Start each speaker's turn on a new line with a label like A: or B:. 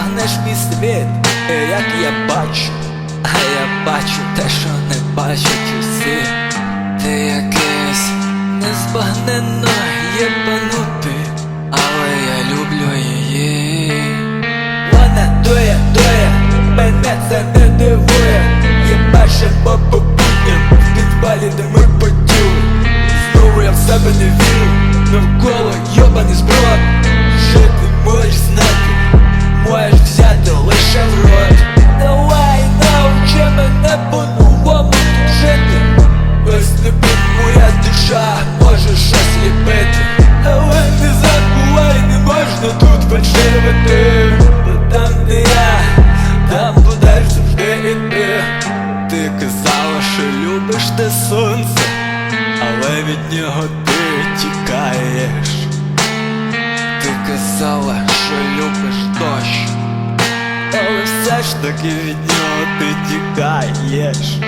A: збагнеш мій світ, як я бачу, а я бачу те, що не бачать усі. Ти якийсь незбагненно єбанутий, але я люблю її. Вона дує, дує, мене це не дивує. Єбаше по будням в підвалі, де ми потюли. Знову я в себе не вірю, навколо йобаний зброд. Може щось ліпити. Але не забувай, не можна тут фальшивити. Бо там, де я, там будеш завжди іти. Ти казала, що любиш те сонце, але від нього ти тікаєш. Ти казала, що любиш дощ, але все ж таки від нього ти тікаєш.